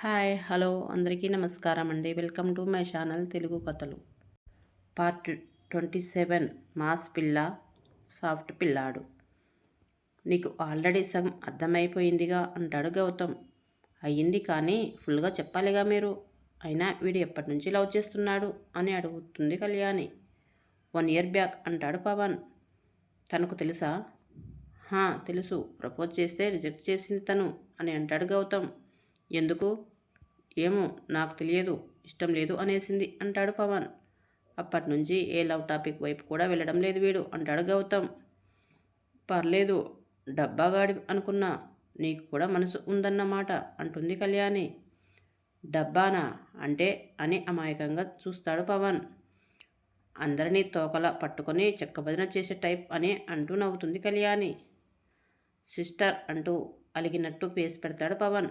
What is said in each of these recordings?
Hi hello అందరికీ నమస్కారం అండి. Welcome to my channel Telugu కథలు. పార్ట్ ట్వంటీ సెవెన్ మాస్ పిల్ల సాఫ్ట్ పిల్లాడు. నీకు ఆల్రెడీ సగం అర్థమైపోయిందిగా అంటాడు గౌతమ్. అయ్యింది కానీ ఫుల్గా చెప్పాలిగా మీరు. అయినా వీడు ఎప్పటి నుంచి లవ్ చేస్తున్నాడు అని అడుగుతుంది కళ్యాణి. వన్ ఇయర్ బ్యాక్ అంటాడు పవన్. తనకు తెలుసా? తెలుసు. ప్రపోజ్ చేస్తే రిజెక్ట్ చేసింది తను అని అంటాడు గౌతమ్. ఎందుకు? ఏమో నాకు తెలియదు ఇష్టం లేదు అనేసింది అంటాడు పవన్. అప్పటినుంచి ఏ లవ్ టాపిక్ వైపు కూడా వెళ్ళడం లేదు వీడు అంటాడు గౌతమ్. పర్లేదు డబ్బాగాడి అనుకున్నా నీకు కూడా మనసు ఉందన్నమాట అంటుంది కళ్యాణి. డబ్బానా? అంటే అని అమాయకంగా చూస్తాడు పవన్. అందరినీ తోకల పట్టుకొని చెక్కబదిన చేసే టైప్ అని అంటూ నవ్వుతుంది కళ్యాణి. సిస్టర్ అంటూ అలిగినట్టు పేసి పెడతాడు పవన్.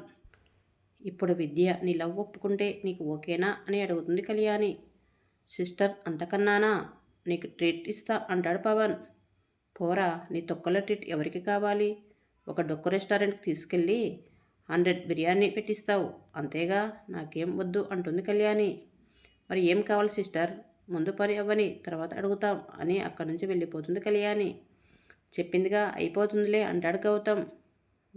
ఇప్పుడు విద్య నీ లవ్ ఒప్పుకుంటే నీకు ఓకేనా అని అడుగుతుంది కళ్యాణి. సిస్టర్ అంతకన్నానా? నీకు ట్రీట్ ఇస్తా అంటాడు పవన్. పోరా నీ తొక్కల ట్రీట్ ఎవరికి కావాలి? ఒక డొక్క రెస్టారెంట్కి తీసుకెళ్ళి హండ్రెడ్ బిర్యానీ పెట్టిస్తావు. అంతేగా నాకేం వద్దు అంటుంది కళ్యాణి. మరి ఏం కావాలి సిస్టర్? ముందు పని అవ్వని తర్వాత అడుగుతాం అని అక్కడి నుంచి వెళ్ళిపోతుంది కళ్యాణి. చెప్పిందిగా అయిపోతుందిలే అంటాడు గౌతమ్.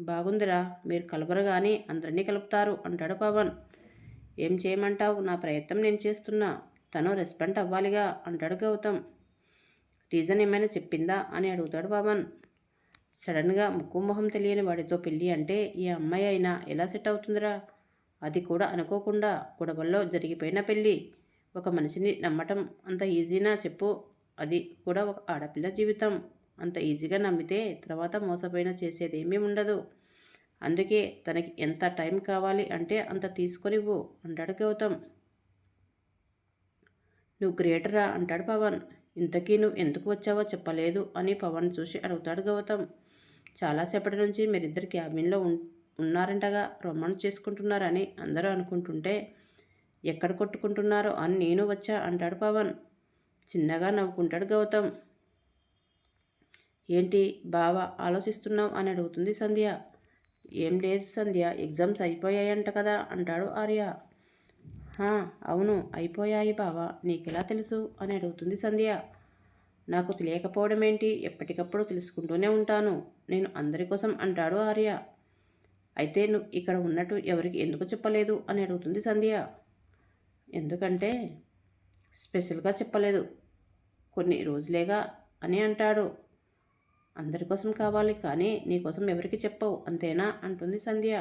బాగుందిరా మీరు కలపరగానే అందరినీ కలుపుతారు అంటాడు పవన్. ఏం చేయమంటావు? నా ప్రయత్నం నేను చేస్తున్నా. తను రెస్పాండ్ అవ్వాలిగా అంటాడు గౌతమ్. రీజన్ ఏమైనా చెప్పిందా? అని అడుగుతాడు పవన్. సడన్గా ముక్కు మొహం తెలియని వాడితో పెళ్ళి అంటే ఈ అమ్మాయి అయినా ఎలా సెట్ అవుతుందిరా? అది కూడా అనుకోకుండా గొడవల్లో జరిగిపోయిన పెళ్ళి. ఒక మనిషిని నమ్మటం అంత ఈజీనా చెప్పు. అది కూడా ఒక ఆడపిల్ల జీవితం. అంత ఈజీగా నమ్మితే తర్వాత మోసపోయిన చేసేదేమీ ఉండదు. అందుకే తనకి ఎంత టైం కావాలి అంటే అంత తీసుకొనివ్వు అంటాడు గౌతమ్. నువ్వు గ్రేటరా అంటాడు పవన్. ఇంతకీ నువ్వు ఎందుకు వచ్చావో చెప్పలేదు అని పవన్ చూసి అడుగుతాడు గౌతమ్. చాలాసేపటి నుంచి మీరిద్దరు క్యాబిన్లో ఉన్నారంటగా రొమాన్స్ చేసుకుంటున్నారని అందరూ అనుకుంటుంటే ఎక్కడ కొట్టుకుంటున్నారో అని నేను వచ్చా అంటాడు పవన్. చిన్నగా నవ్వుకుంటాడు గౌతమ్. ఏంటి బావా ఆలోచిస్తున్నావు అని అడుగుతుంది సంధ్య. ఏం లేదు సంధ్య ఎగ్జామ్స్ అయిపోయాయంట కదా అంటాడు ఆర్య. అవును అయిపోయాయి బావా నీకెలా తెలుసు అని అడుగుతుంది సంధ్య. నాకు తెలియకపోవడం ఏంటి ఎప్పటికప్పుడు తెలుసుకుంటూనే ఉంటాను నేను అందరి కోసం అంటాడు ఆర్య. అయితే నువ్వు ఇక్కడ ఉన్నట్టు ఎవరికి ఎందుకు చెప్పలేదు అని అడుగుతుంది సంధ్య. ఎందుకంటే స్పెషల్గా చెప్పలేదు కొన్ని రోజులేగా అని అంటాడు. అందరి కోసం కావాలి కానీ నీకోసం ఎవరికి చెప్పవు అంతేనా? అంటుంది సంధ్య.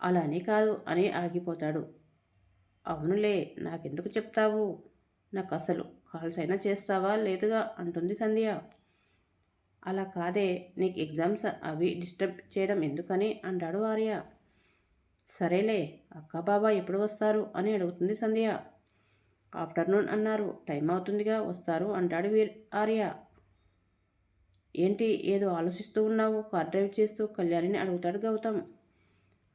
అలా అని కాదు అని ఆగిపోతాడు. అవునులే నాకెందుకు చెప్తావు? నాకు అసలు కాల్స్ అయినా చేస్తావా లేదుగా? అంటుంది సంధ్య. అలా కాదే నీకు ఎగ్జామ్స్ అవి డిస్టర్బ్ చేయడం ఎందుకని? అంటాడు ఆర్య. సరేలే అక్క బాబా ఎప్పుడు వస్తారు అని అడుగుతుంది సంధ్య. ఆఫ్టర్నూన్ అన్నారు టైం అవుతుందిగా వస్తారు అంటాడు వీర్ ఆర్య. ఏంటి ఏదో ఆలోచిస్తూ ఉన్నావు? కార్ డ్రైవ్ చేస్తూ కళ్యాణిని అడుగుతాడు గౌతమ్.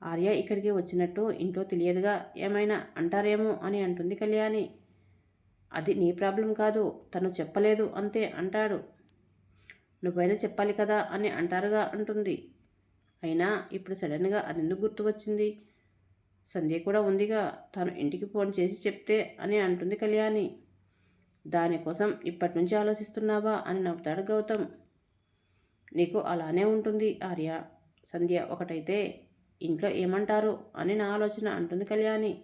ఆర్య ఇక్కడికి వచ్చినట్టు ఇంట్లో తెలియదుగా. ఏమైనా అంటారేమో అని అంటుంది కళ్యాణి. అది నీ ప్రాబ్లం కాదు. తను చెప్పలేదు అంతే అంటాడు. నువ్వైనా చెప్పాలి కదా అని అంటారుగా అంటుంది. అయినా ఇప్పుడు సడన్గా అది ఎందుకు గుర్తు వచ్చింది? సంధ్య కూడా ఉందిగా. తను ఇంటికి ఫోన్ చేసి చెప్తే అని అంటుంది కళ్యాణి. దానికోసం ఇప్పటి నుంచి ఆలోచిస్తున్నావా అని నవ్వుతాడు గౌతమ్. నీకు అలానే ఉంటుంది ఆర్య. సంధ్య ఒకటైతే ఇంట్లో ఏమంటారు అని నా ఆలోచన అంటుంది కళ్యాణి.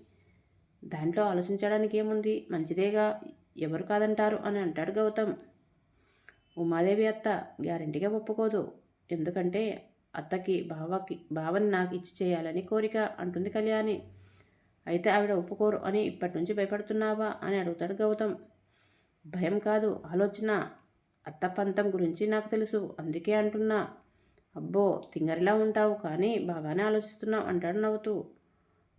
దాంట్లో ఆలోచించడానికి ఏముంది? మంచిదేగా ఎవరు కాదంటారు అని అంటాడు గౌతమ్. ఉమాదేవి అత్త గ్యారంటీగా ఒప్పుకోదు. ఎందుకంటే అత్తకి బావకి బావని నాకు ఇచ్చి చేయాలని కోరిక అంటుంది కళ్యాణి. అయితే ఆవిడ ఒప్పుకోరు అని ఇప్పటి నుంచి భయపడుతున్నావా అని అడుగుతాడు గౌతమ్. భయం కాదు ఆలోచన. అత్తపంతం గురించి నాకు తెలుసు. అందుకే అంటున్నా. అబ్బో తింగరిలా ఉంటావు కానీ బాగానే ఆలోచిస్తున్నావు అంటాడు నవ్వుతూ.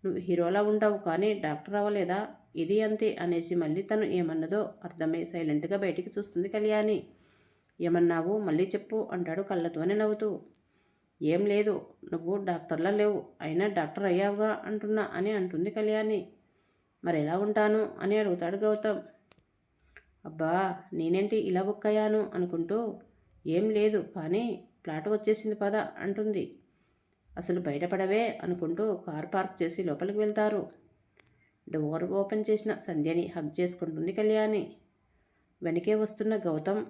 నువ్వు హీరోలా ఉంటావు కానీ డాక్టర్ అవ్వలేదా? ఇది అంతే అనేసి మళ్ళీ తను ఏమన్నదో అర్థమై సైలెంట్గా బయటికి చూస్తుంది కళ్యాణి. ఏమన్నావు? మళ్ళీ చెప్పు అంటాడు కళ్ళతోనే నవ్వుతూ. ఏం లేదు నువ్వు డాక్టర్లా లేవు అయినా డాక్టర్ అయ్యావుగా అంటున్నా అని అంటుంది కళ్యాణి. మరి ఎలా ఉంటాను అని అడుగుతాడు గౌతమ్. అబ్బా నేనేంటి ఇలా బుక్ అయ్యాను అనుకుంటూ ఏం లేదు కానీ ప్లాట్ వచ్చేసింది పద అంటుంది. అసలు బయటపడవే అనుకుంటూ కార్ పార్క్ చేసి లోపలికి వెళ్తారు. డోర్ ఓపెన్ చేసిన సంధ్యని హగ్ చేసుకుంటుంది కళ్యాణి. వెనకే వస్తున్న గౌతమ్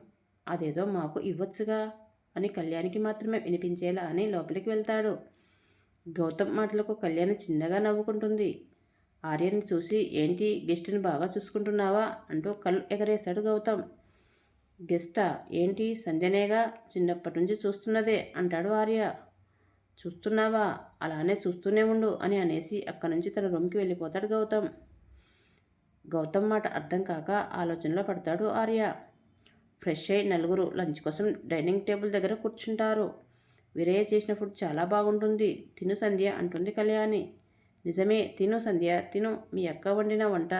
అదేదో మాకు ఇవ్వచ్చుగా అని కళ్యాణికి మాత్రమే వినిపించేలా అని లోపలికి వెళ్తాడు. గౌతమ్ మాటలకు కళ్యాణి చిన్నగా నవ్వుకుంటుంది. ఆర్యని చూసి ఏంటి గెస్ట్ని బాగా చూసుకుంటున్నావా? అంటూ కళ్ళు ఎగరేశాడు గౌతమ్. గెస్టా? ఏంటి? సంధ్యనేగా? చిన్నప్పటి నుంచి చూస్తున్నదే అంటాడు ఆర్య. చూస్తున్నావా? అలానే చూస్తూనే ఉండు అని అనేసి అక్కడి నుంచి తన రూమ్కి వెళ్ళిపోతాడు గౌతమ్. గౌతమ్ మాట అర్థం కాక ఆలోచనలో పడతాడు ఆర్య. ఫ్రెష్ అయి నలుగురు లంచ్ కోసం డైనింగ్ టేబుల్ దగ్గర కూర్చుంటారు. వీరయ్య చేసిన ఫుడ్ చాలా బాగుంటుంది. తిను సంధ్య అంటుంది కళ్యాణి. నిజమే తిను సంధ్య తిను. మీ అక్క వండిన వంట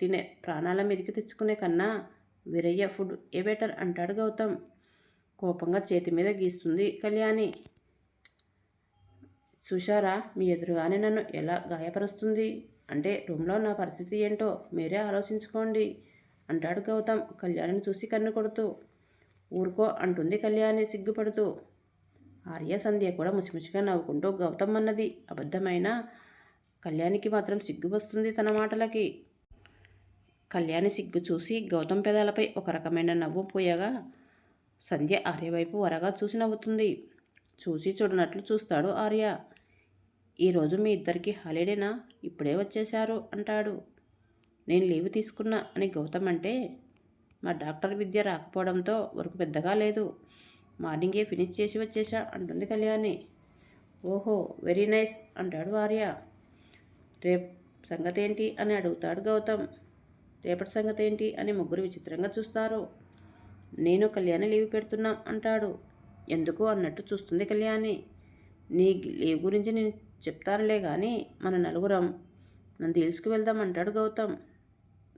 తినే ప్రాణాల మీదకి తెచ్చుకునే కన్నా వీరయ్య ఫుడ్ ఏ బెటర్ అంటాడు గౌతమ్. కోపంగా చేతి మీద గీస్తుంది కళ్యాణి. చూశారా మీ ఎదురుగానే నన్ను ఎలా గాయపరుస్తుంది? అంటే రూమ్లో నా పరిస్థితి ఏంటో మీరే ఆలోచించుకోండి అంటాడు గౌతమ్ కళ్యాణిని చూసి కన్ను కొడుతూ. ఊరుకో అంటుంది కళ్యాణి సిగ్గుపడుతూ. ఆర్య సంధ్య కూడా ముసిముసిగా నవ్వుకుంటూ గౌతమ్ అన్నది అబద్ధమైన కళ్యాణికి మాత్రం సిగ్గు వస్తుంది తన మాటలకి. కళ్యాణి సిగ్గు చూసి గౌతమ్ పెదాలపై ఒక రకమైన నవ్వు పోయగా. సంధ్య ఆర్య వైపు వరగా చూసి నవ్వుతుంది. చూసి చూడనట్లు చూస్తాడు ఆర్య. ఈరోజు మీ ఇద్దరికి హాలిడేనా? ఇప్పుడే వచ్చేశారు అంటాడు. నేను లీవ్ తీసుకున్నా అని గౌతమ్ అంటే మా డాక్టర్ విద్య రాకపోవడంతో వరకు పెద్దగా లేదు. మార్నింగే ఫినిష్ చేసి వచ్చేసా అంటుంది కళ్యాణి. ఓహో వెరీ నైస్ అంటాడు ఆర్య. రేపు సంగతి ఏంటి అని అడుగుతాడు గౌతమ్. రేపటి సంగతి ఏంటి అని ముగ్గురు విచిత్రంగా చూస్తారు. నేను కళ్యాణి లీవ్ పెడుతున్నాం అంటాడు. ఎందుకు అన్నట్టు చూస్తుంది కళ్యాణి. నీ లీవ్ గురించి నేను చెప్తానులే కానీ మన నలుగురం నంది హిల్స్కి వెళ్దాం అంటాడు గౌతమ్.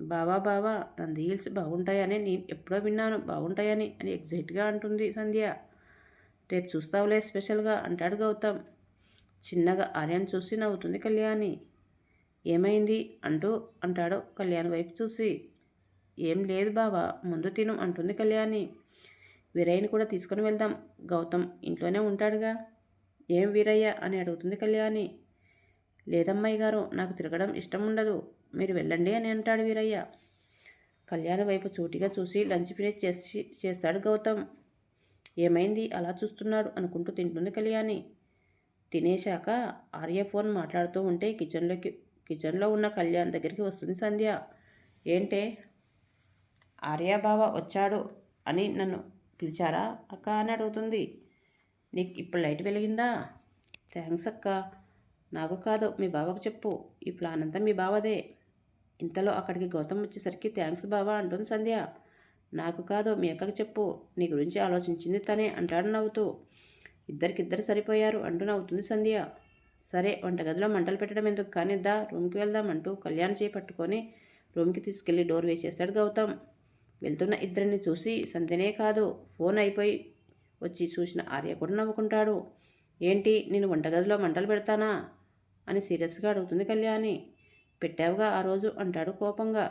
బావా బావా నంది హిల్స్ బాగుంటాయని నేను ఎప్పుడో విన్నాను. బాగుంటాయని అని ఎగ్జైట్గా అంటుంది సంధ్య. రేపు చూస్తావులే స్పెషల్గా అంటాడు గౌతమ్. చిన్నగా ఆర్యన్ చూసి నవ్వుతుంది కళ్యాణి. ఏమైంది అంటూ అంటాడు కళ్యాణ్ వైపు చూసి. ఏం లేదు బావా ముందు తిను అంటుంది కళ్యాణి. వీరయ్యని కూడా తీసుకొని వెళ్దాం గౌతమ్ ఇంట్లోనే ఉంటాడుగా. ఏం వీరయ్య అని అడుగుతుంది కళ్యాణి. లేదమ్మాయి గారు నాకు తిరగడం ఇష్టం ఉండదు మీరు వెళ్ళండి అని అంటాడు వీరయ్య. కళ్యాణ వైపు సూటిగా చూసి లంచ్ ఫినిష్ చేసి చేస్తాడు గౌతమ్. ఏమైంది అలా చూస్తున్నాడు అనుకుంటూ తింటుంది కళ్యాణి. తినేశాక ఆర్య ఫోన్ మాట్లాడుతూ ఉంటే కిచెన్లోకి కిచెన్లో ఉన్న కళ్యాణ్ దగ్గరికి వస్తుంది సంధ్య. ఏంటే? ఆర్యాబావ వచ్చాడు అని నన్ను పిలిచారా అక్క అని అడుగుతుంది. నీకు ఇప్పుడు లైట్ వెలిగిందా? థ్యాంక్స్ అక్క. నాకు కాదు మీ బావకు చెప్పు. ఈ ప్లాన్ అంతా మీ బావదే. ఇంతలో అక్కడికి గౌతమ్ వచ్చేసరికి థ్యాంక్స్ బావా అంటుంది సంధ్య. నాకు కాదు మీ అక్కకి చెప్పు. నీ గురించి ఆలోచించింది తనే అంటాడు నవ్వుతూ. ఇద్దరికిద్దరు సరిపోయారు అంటూ నవ్వుతుంది సంధ్య. సరే వంటగదిలో మంటలు పెట్టడం ఎందుకు? కానీ దా రూమ్కి వెళ్దాం అంటూ కళ్యాణ్ చేయి పట్టుకొని రూమ్కి తీసుకెళ్ళి డోర్ వేసేస్తాడు గౌతమ్. వెళ్తున్న ఇద్దరిని చూసి సంధ్యనే కాదు ఫోన్ అయిపోయి వచ్చి చూసిన ఆర్య కూడా నవ్వుకుంటాడు. ఏంటి నేను వంటగదిలో మంటలు పెడతానా? అని సీరియస్గా అడుగుతుంది కళ్యాణి. పెట్టావుగా ఆ రోజు అంటాడు కోపంగా.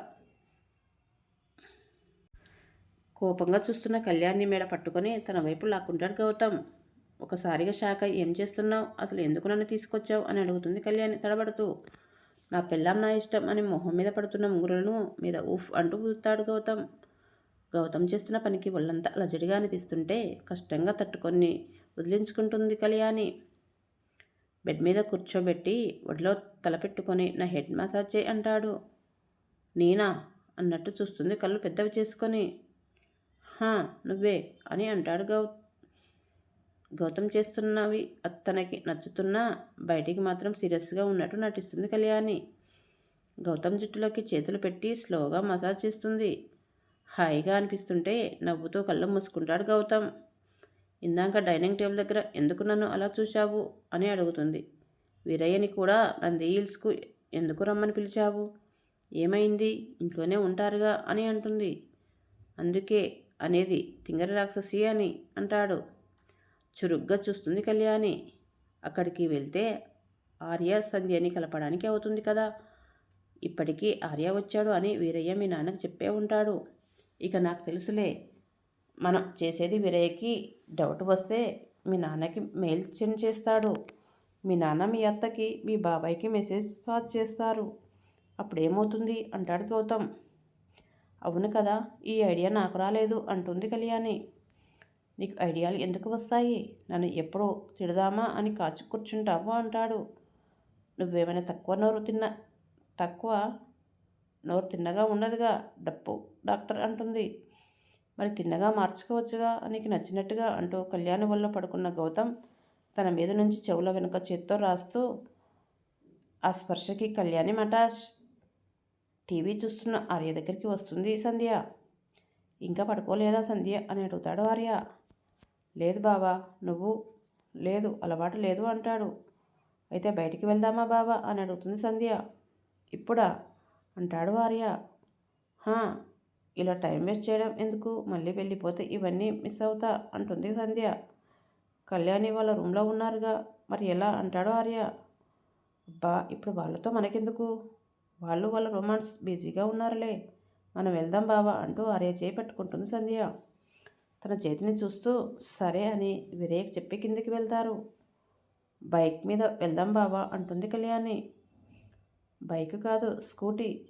కోపంగా చూస్తున్న కళ్యాణ్ని మేడ పట్టుకొని తన వైపు లాక్కుంటాడు గౌతమ్. ఒకసారిగా షాక్ అయ్యి ఏం చేస్తున్నావు? అసలు ఎందుకు నన్ను తీసుకొచ్చావు? అని అడుగుతుంది కళ్యాణి తడబడుతూ. నా పెళ్ళాం నా ఇష్టం అని మొహం మీద పడుతున్న ముగ్గురులను మీద ఉఫ్ అంటూ కూతాడు గౌతమ్. గౌతమ్ చేస్తున్న పనికి ఒళ్ళంతా అలజడిగా అనిపిస్తుంటే కష్టంగా తట్టుకొని వదిలించుకుంటుంది కళ్యాణి. బెడ్ మీద కూర్చోబెట్టి ఒడిలో తలపెట్టుకొని నా హెడ్ మసాజ్ చేయి అంటాడు. నేనా? అన్నట్టు చూస్తుంది కళ్ళు పెద్దవి చేసుకొని. హా నువ్వే అని అంటాడు గౌ గౌతమ్ చేస్తున్నవి అతనికి నచ్చుతున్నా బయటికి మాత్రం సీరియస్గా ఉన్నట్టు నటిస్తుంది కళ్యాణి. గౌతమ్ జుట్టులోకి చేతులు పెట్టి స్లోగా మసాజ్ చేస్తుంది. హాయిగా అనిపిస్తుంటే నవ్వుతూ కళ్ళు మూసుకుంటాడు గౌతమ్. ఇందాక డైనింగ్ టేబుల్ దగ్గర ఎందుకు నన్ను అలా చూశావు? అని అడుగుతుంది. వీరయ్యని కూడా నంది హిల్స్కు ఎందుకు రమ్మని పిలిచావు? ఏమైంది? ఇంట్లోనే ఉంటారుగా? అని అంటుంది. అందుకే అనేది తింగర రాక్షసి అని అంటాడు. చురుగ్గా చూస్తుంది కళ్యాణి. అక్కడికి వెళ్తే ఆర్య సంధ్యని కలపడానికి అవుతుంది కదా. ఇప్పటికీ ఆర్య వచ్చాడు అని వీరయ్య మీ నాన్నకు చెప్పే ఉంటాడు. ఇక నాకు తెలుసులే. మనం చేసేది వీరయ్యకి డౌట్ వస్తే మీ నాన్నకి మెయిల్ సెండ్ చేస్తాడు. మీ నాన్న మీ అత్తకి మీ బాబాయ్కి మెసేజ్ పాస్ చేస్తారు. అప్పుడేమవుతుంది? అంటాడు గౌతమ్. అవును కదా ఈ ఐడియా నాకు రాలేదు అంటుంది కళ్యాణి. నీకు ఐడియాలు ఎందుకు వస్తాయి? నన్ను ఎప్పుడు తిడదామా అని కాచు కూర్చుంటావు అంటాడు. నువ్వేమైనా తక్కువ నోరు తిన్న తక్కువ నోరు తిన్నగా ఉండదుగా డప్పు డాక్టర్ అంటుంది. మరి తిన్నగా మార్చుకోవచ్చుగా నీకు నచ్చినట్టుగా అంటూ కళ్యాణి వల్ల పడుకున్న గౌతమ్ తన మీద నుంచి చెవుల వెనుక చేత్తో రాస్తూ ఆ స్పర్శకి కళ్యాణి మటాష్ టీవీ చూస్తున్న ఆర్య దగ్గరికి వస్తుంది సంధ్య. ఇంకా పడుకోలేదా సంధ్య? అని అడుగుతాడు ఆర్య. లేదు బావా నువ్వు లేదు అలవాటు లేదు అంటాడు. అయితే బయటికి వెళ్దామా బావా అని అడుగుతుంది సంధ్య. ఇప్పుడా? అంటాడు ఆర్య. హా ఇలా టైం వేస్ట్ చేయడం ఎందుకు? మళ్ళీ వెళ్ళిపోతే ఇవన్నీ మిస్ అవుతా అంటుంది సంధ్య. కళ్యాణి వాళ్ళ రూమ్లో ఉన్నారుగా మరి ఎలా? అంటాడు ఆర్య. అబ్బా ఇప్పుడు వాళ్ళతో మనకెందుకు? వాళ్ళు వాళ్ళ రొమాన్స్ బిజీగా ఉన్నారులే. మనం వెళ్దాం బావా అంటూ ఆర్య చేయి పట్టుకుంటుంది సంధ్య. తన చేతిని చూస్తూ సరే అని విరేక్ చెప్పి కిందికి వెళ్తారు. బైక్ మీద వెళ్దాం బావా అంటుంది కళ్యాణి. బైక్ కాదు స్కూటీ.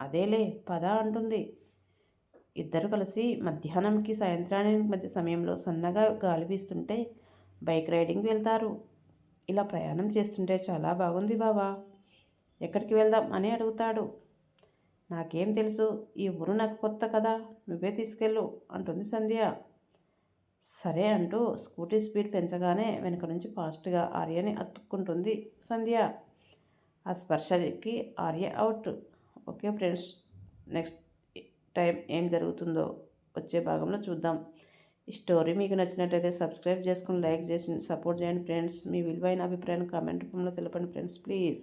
అదేలే పద అంటుంది. ఇద్దరు కలిసి మధ్యాహ్నంకి సాయంత్రానికి మధ్య సమయంలో సన్నగా గాలి వీస్తుంటే బైక్ రైడింగ్ వెళ్తారు. ఇలా ప్రయాణం చేస్తుంటే చాలా బాగుంది బావా. ఎక్కడికి వెళ్దాం అని అడుగుతాడు. నాకేం తెలుసు ఈ ఊరు నాకు కొత్త కదా. నువ్వే తీసుకెళ్ళు అంటుంది సంధ్య. సరే అంటూ స్కూటీ స్పీడ్ పెంచగానే వెనక నుంచి ఫాస్ట్గా ఆర్యని అతుక్కుంటుంది సంధ్య. ఆ స్పర్శకి Arya out. Okay friends next time ఏం జరుగుతుందో వచ్చే భాగంలో చూద్దాం. ఈ స్టోరీ మీకు నచ్చినట్టయితే సబ్స్క్రైబ్ చేసుకుని లైక్ చేసి సపోర్ట్ చేయండి ఫ్రెండ్స్. మీ విలువైన అభిప్రాయాన్ని కామెంట్ రూపంలో తెలపండి ఫ్రెండ్స్ ప్లీజ్.